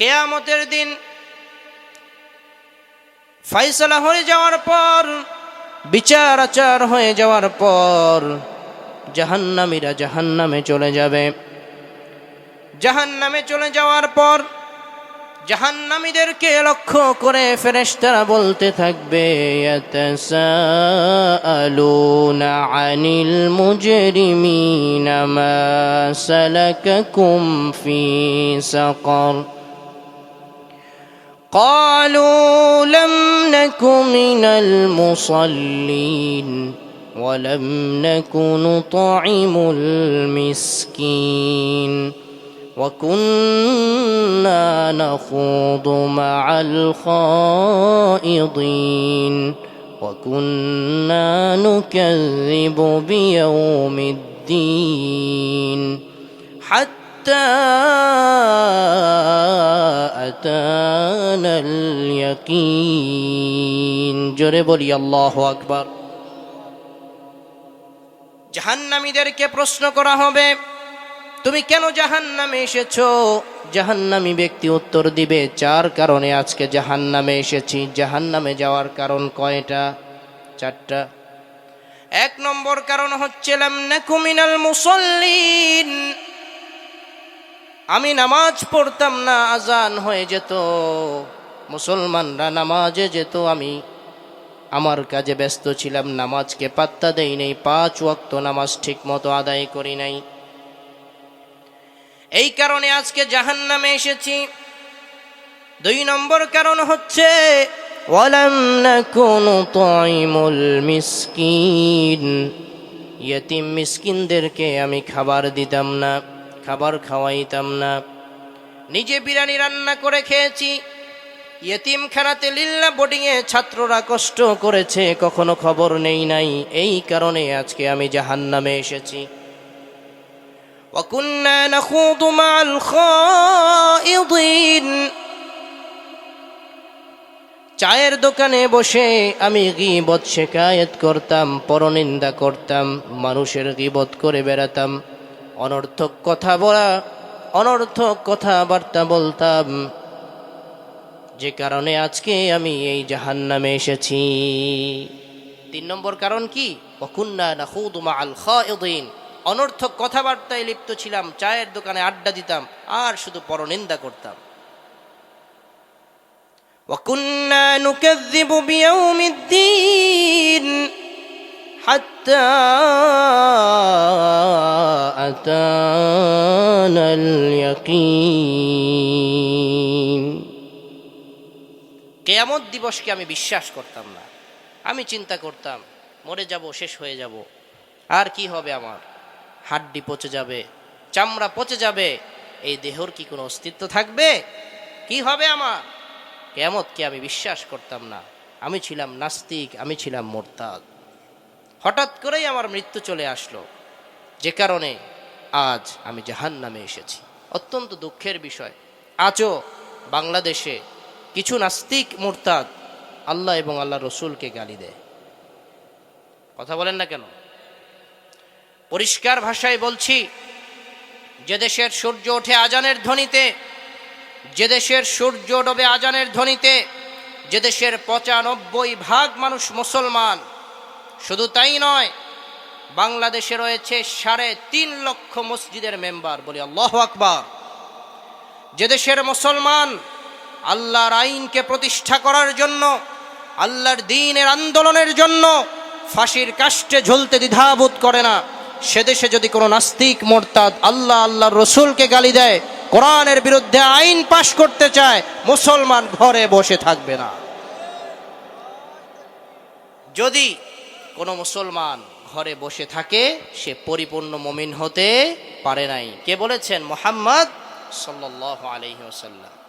কেয়ামতের দিন ফাইসলা হয়ে যাওয়ার পর, বিচার আচার হয়ে যাওয়ার পর জাহান্নামীরা জাহান্নামে চলে যাবে। জাহান্নামে চলে যাওয়ার পর জাহান্নামীদেরকে লক্ষ্য করে ফেরেশতারা বলতে থাকবে আনিল মুজরিমিনা মা সালাকাকুম قالوا لم نك من المصلين ولم نك نطعم المسكين وكنا نخوض مع الخائضين وكنا نكذب بيوم الدين حتى জোরে বলি আল্লাহ আকবার। জাহান্নামীদেরকে প্রশ্ন করা হবে তুমি কেন জাহান্নামে এসেছ? জাহান্নামী ব্যক্তি উত্তর দিবে চার কারণে আজকে জাহান্নামে এসেছি। জাহান্নামে যাওয়ার কারণ কয়টা? চারটা। এক নম্বর কারণ হচ্ছে লামনাকুমিনাল মুসল্লিন। আমি নামাজ পড়তাম না আজান হয়ে যেত। মুসলমানরা নামাজে যেত আমি। আমার কাজে ব্যস্ত ছিলাম, নামাজকে পাত্তা দেই নাই, পাঁচ ওয়াক্ত নামাজ ঠিক মতো আদায় করি নাই। এই কারণে আজকে জাহান নামে এসেছি। দুই নম্বর কারণ হচ্ছে মিসকিনদেরকে আমি খাবার দিতাম না, খাবার খাওয়াইতাম না। নিজে বিরিয়ানি রান্না করে খেয়েছি। ইয়েতিমখানাতে লিল্লা বোর্ডিংয়ে ছাত্ররা কষ্ট করেছে কখনো খবর নেই নাই এই কারণে আজকে আমি জাহান্নামে এসেছি وكنا نخوض مع الخائضين চায়ের দোকানে বসে আমি গিবত শেখায়ত করতাম পরনিন্দা করতাম মানুষের গিবত করে বেড়াতাম অনর্থক কথা বলা অনর্থক কথাবার্তা বলতাম যে কারণে আজকে আমি এই জাহান্নামে এসেছি তিন নম্বর কারণ কি অকুন্না না খুদমা আল খায়দিন অনর্থক কথাবার্তায় লিপ্ত ছিলাম চায়ের দোকানে আড্ডা দিতাম আর শুধু পরনিন্দা করতাম وكنا نكذب بيوم الدين حتى أتانا اليقين কেয়ামত দিবসকে আমি বিশ্বাস করতাম না। আমি চিন্তা করতাম, মরে যাব, শেষ হয়ে যাব। আর কি হবে আমার? হাড্ডি পচে যাবে, চামড়া পচে যাবে, এই দেহর কি কোনো অস্তিত্ব থাকবে? কি হবে আমার? কেয়ামতকে আমি বিশ্বাস করতাম না। আমি ছিলাম নাস্তিক, আমি ছিলাম মোরতাদ। হঠাৎ করেই আমার মৃত্যু চলে আসলো। যে কারণে আজ আমি জাহান নামে এসেছি। অত্যন্ত দুঃখের বিষয়। আজও বাংলাদেশে কিছু নাস্তিক মোরতাদ আল্লাহ এবং আল্লাহ রসুলকে গালি দেয়। কথা বলেন না কেন? পরিষ্কার ভাষায় বলছি, যে দেশের সূর্য ওঠে আজানের ধ্বনিতে, যে দেশের সূর্য ডোবে আজানের ধ্বনিতে, যে দেশের পঁচানব্বই ভাগ মানুষ মুসলমান, শুধু তাই নয়, বাংলাদেশে রয়েছে সাড়ে তিন লক্ষ মসজিদের মেম্বার বলি আল্লাহ আকবার। যে দেশের মুসলমান আল্লাহর আইনকে প্রতিষ্ঠা করার জন্য, আল্লাহর দিনের আন্দোলনের জন্য ফাঁসির কাষ্টে ঝুলতে দ্বিধাবোধ করে না। সে দেশে যদি কোনো নাস্তিক মোরতাদ আল্লাহ আল্লাহর রসুলকে গালি দেয়, কোরআনের বিরুদ্ধে আইন পাশ করতে চায়, মুসলমান ঘরে বসে থাকবে না। যদি কোনো মুসলমান ঘরে বসে থাকে, সে পরিপূর্ণ মমিন হতে পারে নাই। কে বলেছেন? মোহাম্মদ সাল্লাহ আলহি ওসাল্লাম